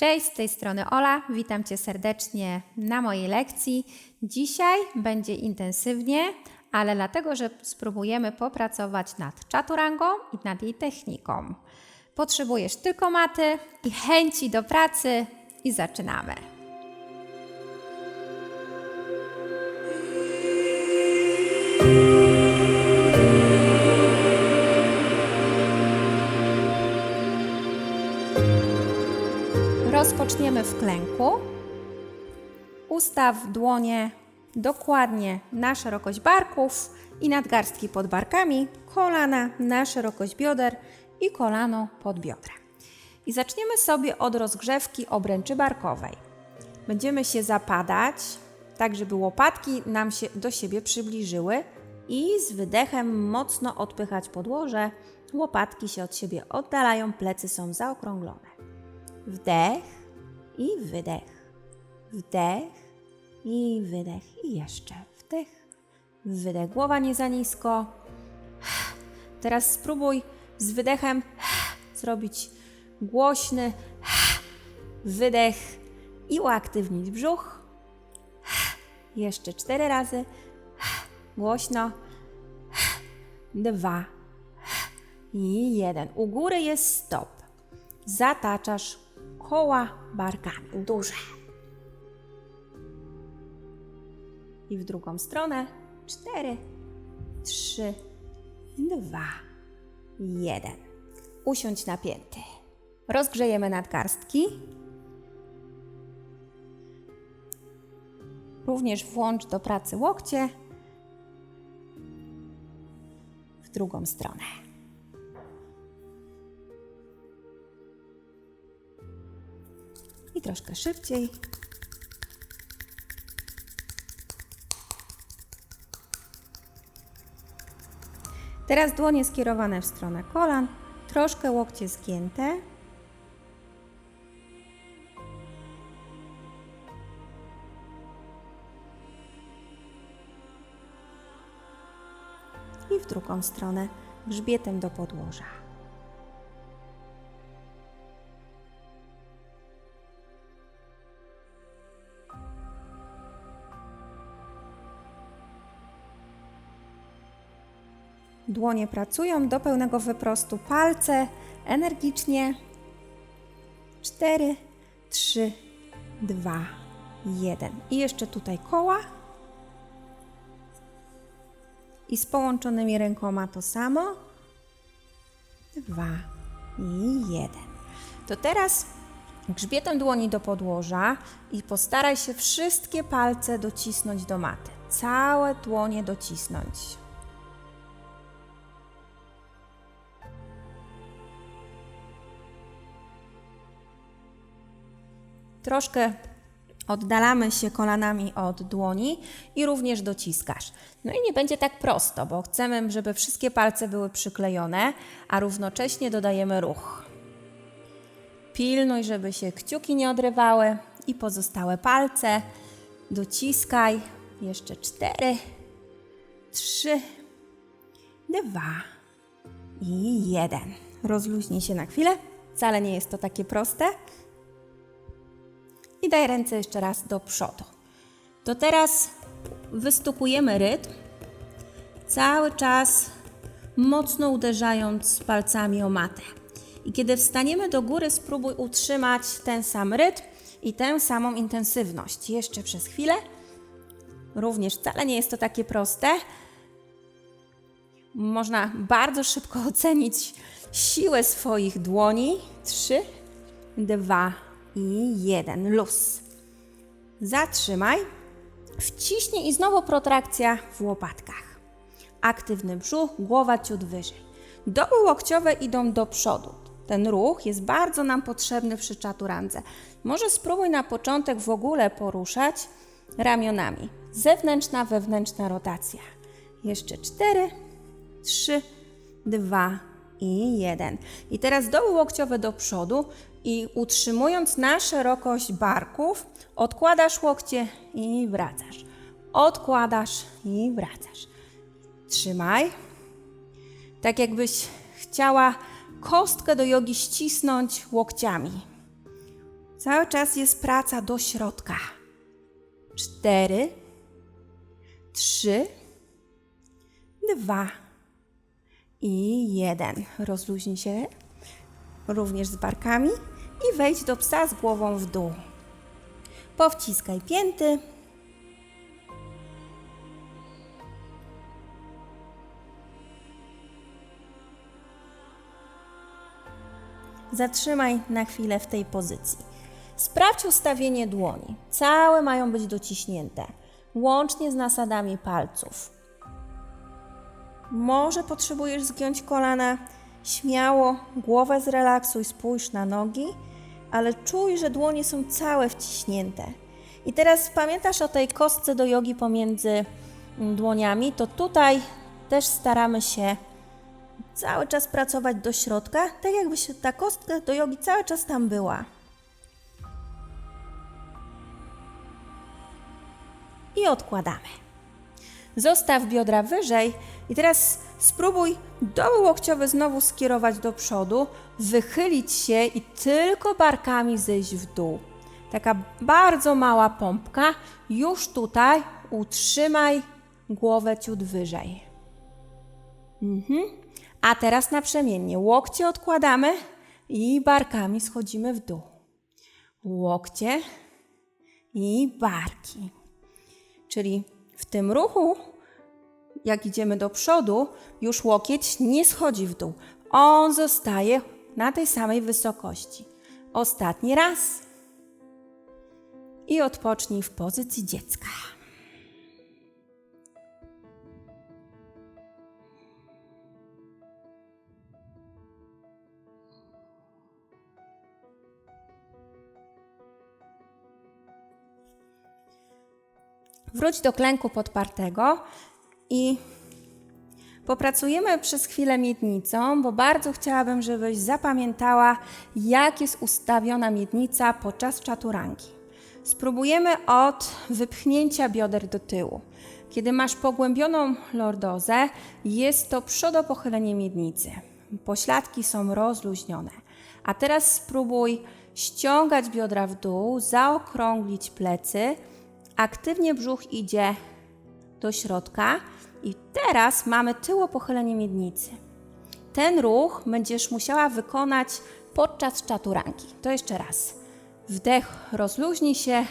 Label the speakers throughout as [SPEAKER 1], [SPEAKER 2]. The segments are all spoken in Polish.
[SPEAKER 1] Cześć, z tej strony Ola. Witam Cię serdecznie na mojej lekcji. Dzisiaj będzie intensywnie, ale dlatego, że spróbujemy popracować nad czaturangą i nad jej techniką. Potrzebujesz tylko maty i chęci do pracy i zaczynamy. Rozpoczniemy w klęku. Ustaw dłonie dokładnie na szerokość barków i nadgarstki pod barkami, kolana na szerokość bioder i kolano pod biodrem. I zaczniemy sobie od rozgrzewki obręczy barkowej. Będziemy się zapadać, tak żeby łopatki nam się do siebie przybliżyły i z wydechem mocno odpychać podłoże. Łopatki się od siebie oddalają, plecy są zaokrąglone. Wdech i wydech. Wdech i wydech. I jeszcze wdech, wydech. Głowa nie za nisko. Teraz spróbuj z wydechem zrobić głośny wydech i uaktywnić brzuch. Jeszcze cztery razy. Głośno. Dwa i jeden. U góry jest stop. Zataczasz koła barkami. Duże. I w drugą stronę. Cztery, trzy, dwa, jeden. Usiądź napięty. Rozgrzejemy nadgarstki. Również włącz do pracy łokcie. W drugą stronę. I troszkę szybciej. Teraz dłonie skierowane w stronę kolan, troszkę łokcie zgięte. I w drugą stronę, grzbietem do podłoża. Dłonie pracują do pełnego wyprostu. Palce energicznie. 4, 3, 2, 1. I jeszcze tutaj koła. I z połączonymi rękoma to samo. 2 i 1. To teraz grzbietem dłoni do podłoża i postaraj się wszystkie palce docisnąć do maty. Całe dłonie docisnąć. Troszkę oddalamy się kolanami od dłoni i również dociskasz. No i nie będzie tak prosto, bo chcemy, żeby wszystkie palce były przyklejone, a równocześnie dodajemy ruch. Pilnuj, żeby się kciuki nie odrywały i pozostałe palce dociskaj. Jeszcze cztery, trzy, dwa i jeden. Rozluźnij się na chwilę. Wcale nie jest to takie proste i daj ręce jeszcze raz do przodu. To teraz wystukujemy rytm, cały czas mocno uderzając palcami o matę. I kiedy wstaniemy do góry, spróbuj utrzymać ten sam rytm i tę samą intensywność. Jeszcze przez chwilę. Również wcale nie jest to takie proste. Można bardzo szybko ocenić siłę swoich dłoni. Trzy, dwa, i jeden. Luz. Zatrzymaj. Wciśnij i znowu protrakcja w łopatkach. Aktywny brzuch, głowa ciut wyżej. Doły łokciowe idą do przodu. Ten ruch jest bardzo nam potrzebny przy czaturandze. Może spróbuj na początek w ogóle poruszać ramionami. Zewnętrzna, wewnętrzna rotacja. Jeszcze cztery, trzy, dwa i jeden. I teraz doły łokciowe do przodu i utrzymując na szerokość barków, odkładasz łokcie i wracasz. Odkładasz i wracasz. Trzymaj. Tak jakbyś chciała kostkę do jogi ścisnąć łokciami. Cały czas jest praca do środka. Cztery, trzy, dwa i jeden. Rozluźnij się również z barkami i wejdź do psa z głową w dół. Powciskaj pięty. Zatrzymaj na chwilę w tej pozycji. Sprawdź ustawienie dłoni. Całe mają być dociśnięte, łącznie z nasadami palców. Może potrzebujesz zgiąć kolana. Śmiało, głowę zrelaksuj, spójrz na nogi, ale czuj, że dłonie są całe wciśnięte. I teraz pamiętasz o tej kostce do jogi pomiędzy mm, dłoniami? To tutaj też staramy się cały czas pracować do środka, tak jakby się ta kostka do jogi cały czas tam była. I odkładamy. Zostaw biodra wyżej i teraz spróbuj doły łokciowe znowu skierować do przodu, wychylić się i tylko barkami zejść w dół. Taka bardzo mała pompka. Już tutaj utrzymaj głowę ciut wyżej. Mhm. A teraz naprzemiennie. Łokcie odkładamy i barkami schodzimy w dół. Łokcie i barki. Czyli w tym ruchu, jak idziemy do przodu, już łokieć nie schodzi w dół. On zostaje na tej samej wysokości. Ostatni raz. I odpocznij w pozycji dziecka. Wróć do klęku podpartego i popracujemy przez chwilę miednicą, bo bardzo chciałabym, żebyś zapamiętała, jak jest ustawiona miednica podczas czaturanki. Spróbujemy od wypchnięcia bioder do tyłu. Kiedy masz pogłębioną lordozę, jest to przodopochylenie miednicy. Pośladki są rozluźnione. A teraz spróbuj ściągać biodra w dół, zaokrąglić plecy, Aktywnie brzuch idzie do środka i teraz mamy tyło pochylenie miednicy. Ten ruch będziesz musiała wykonać podczas czaturanki. To jeszcze raz. Wdech, rozluźnij się,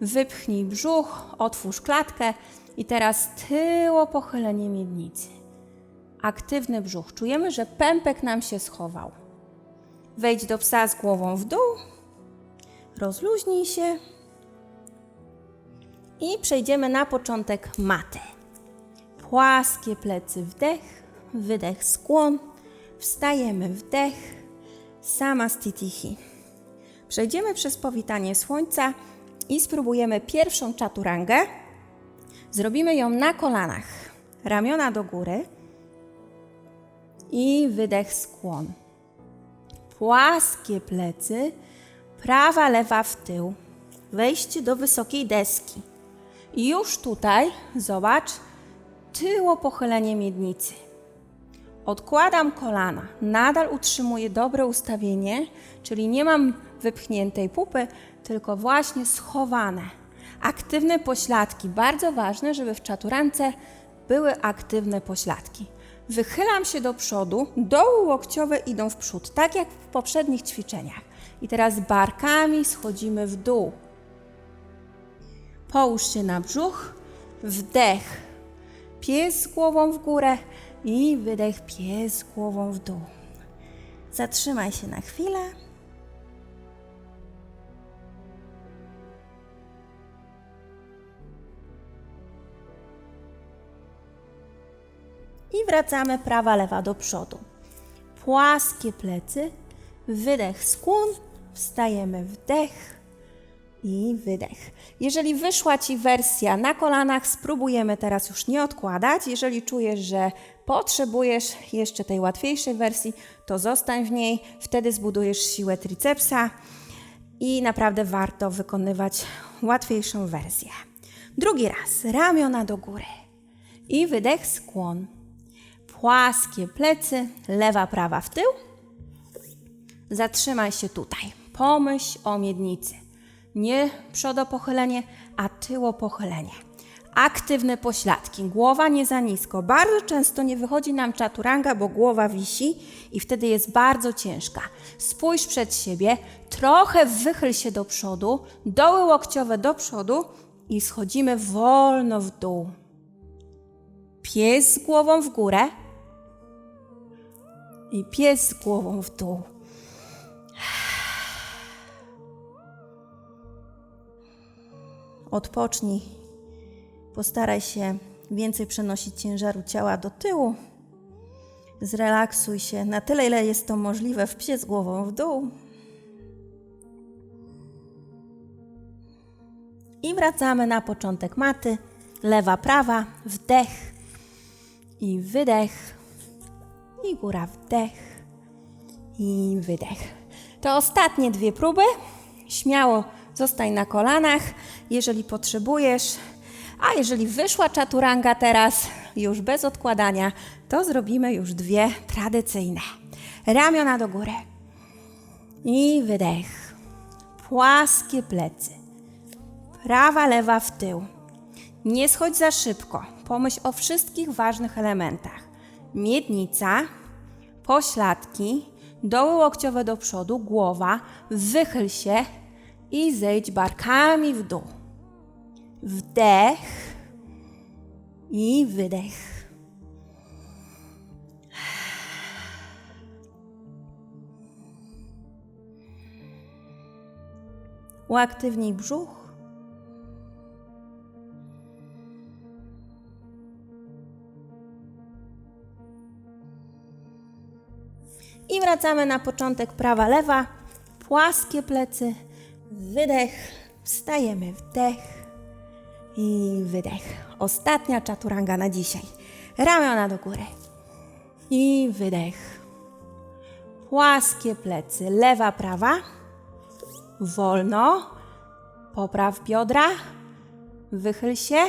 [SPEAKER 1] wypchnij brzuch, otwórz klatkę i teraz tyło pochylenie miednicy. Aktywny brzuch. Czujemy, że pępek nam się schował. Wejdź do psa z głową w dół, rozluźnij się i przejdziemy na początek maty. Płaskie plecy, wdech, wydech, skłon. Wstajemy, wdech, sama stitihi. Przejdziemy przez powitanie słońca i spróbujemy pierwszą czaturangę. Zrobimy ją na kolanach, ramiona do góry i wydech, skłon. Płaskie plecy, prawa, lewa w tył. Wejście do wysokiej deski. I już tutaj, zobacz, tyło pochylenie miednicy. Odkładam kolana, nadal utrzymuję dobre ustawienie, czyli nie mam wypchniętej pupy, tylko właśnie schowane. Aktywne pośladki. Bardzo ważne, żeby w czaturance były aktywne pośladki. Wychylam się do przodu, doły łokciowe idą w przód, tak jak w poprzednich ćwiczeniach. I teraz barkami schodzimy w dół. Połóż się na brzuch, wdech, pies głową w górę i wydech, pies głową w dół. Zatrzymaj się na chwilę. I wracamy prawa, lewa do przodu. Płaskie plecy, wydech, skłon, wstajemy, wdech, i wydech. Jeżeli wyszła Ci wersja na kolanach, spróbujemy teraz już nie odkładać. Jeżeli czujesz, że potrzebujesz jeszcze tej łatwiejszej wersji, to zostań w niej, wtedy zbudujesz siłę tricepsa i naprawdę warto wykonywać łatwiejszą wersję. Drugi raz, ramiona do góry i wydech, skłon. Płaskie plecy, lewa, prawa w tył. Zatrzymaj się tutaj Pomyśl o miednicy. Nie przodopochylenie, a tyłopochylenie. Aktywne pośladki, głowa nie za nisko. Bardzo często nie wychodzi nam czaturanga, bo głowa wisi i wtedy jest bardzo ciężka. Spójrz przed siebie, trochę wychyl się do przodu, doły łokciowe do przodu i schodzimy wolno w dół. Pies z głową w górę i pies z głową w dół. Odpocznij. Postaraj się więcej przenosić ciężaru ciała do tyłu. Zrelaksuj się na tyle, ile jest to możliwe w głową w dół. I wracamy na początek maty. Lewa, prawa, wdech i wydech. I góra, wdech i wydech. To ostatnie dwie próby. Śmiało zostań na kolanach, jeżeli potrzebujesz. A jeżeli wyszła czaturanga teraz, już bez odkładania, to zrobimy już dwie tradycyjne. Ramiona do góry. I wydech. Płaskie plecy. Prawa, lewa w tył. Nie schodź za szybko. Pomyśl o wszystkich ważnych elementach. Miednica, pośladki, doły łokciowe do przodu, głowa, wychyl się i zejdź barkami w dół. Wdech i wydech. Uaktywnij brzuch. I wracamy na początek prawa, lewa, płaskie plecy, wydech, wstajemy, wdech i wydech. Ostatnia czaturanga na dzisiaj. Ramiona do góry i wydech. Płaskie plecy, lewa, prawa, wolno, popraw biodra, wychyl się.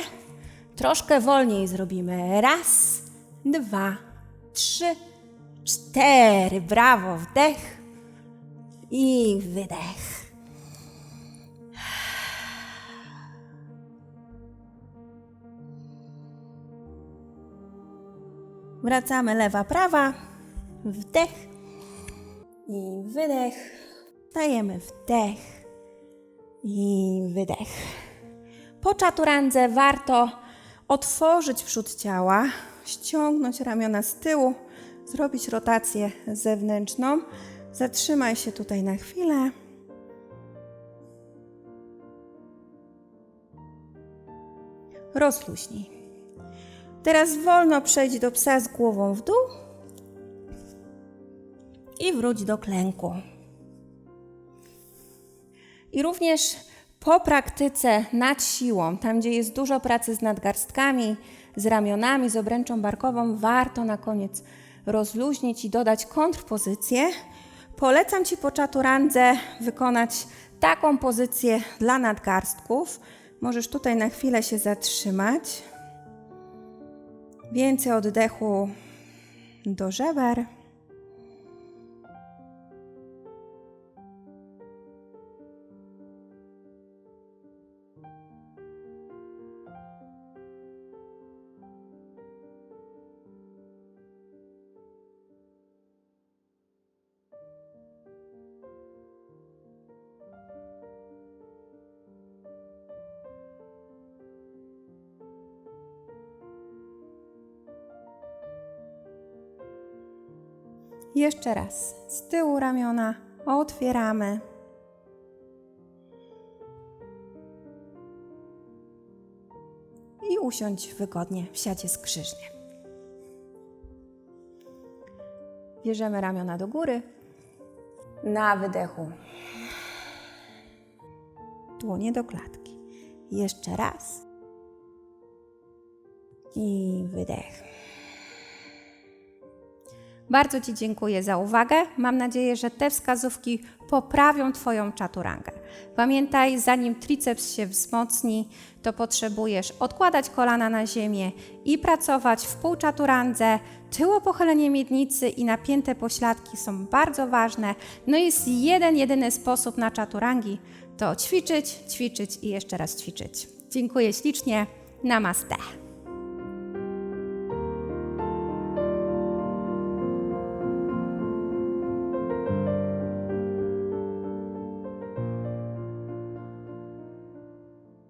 [SPEAKER 1] Troszkę wolniej zrobimy. Raz, dwa, trzy, cztery. Brawo, wdech i wydech. Wracamy lewa, prawa, wdech i wydech. Dajemy wdech i wydech. Po czaturandze warto otworzyć przód ciała, ściągnąć ramiona z tyłu, zrobić rotację zewnętrzną. Zatrzymaj się tutaj na chwilę. Rozluźnij. Teraz wolno przejdź do psa z głową w dół i wróć do klęku. I również po praktyce nad siłą, tam gdzie jest dużo pracy z nadgarstkami, z ramionami, z obręczą barkową, warto na koniec rozluźnić i dodać kontrpozycję. Polecam Ci po czaturandze wykonać taką pozycję dla nadgarstków. Możesz tutaj na chwilę się zatrzymać. Więcej oddechu do żeber. Jeszcze raz. Z tyłu ramiona otwieramy. I usiądź wygodnie w siacie skrzyżnie. Bierzemy ramiona do góry. Na wydechu. Dłonie do klatki. Jeszcze raz. I wydech. Bardzo Ci dziękuję za uwagę. Mam nadzieję, że te wskazówki poprawią Twoją czaturangę. Pamiętaj, zanim triceps się wzmocni, to potrzebujesz odkładać kolana na ziemię i pracować w półczaturandze. Tyłopochylenie miednicy i napięte pośladki są bardzo ważne. No jest jeden, jedyny sposób na czaturangi, to ćwiczyć, ćwiczyć i jeszcze raz ćwiczyć. Dziękuję ślicznie. Namaste.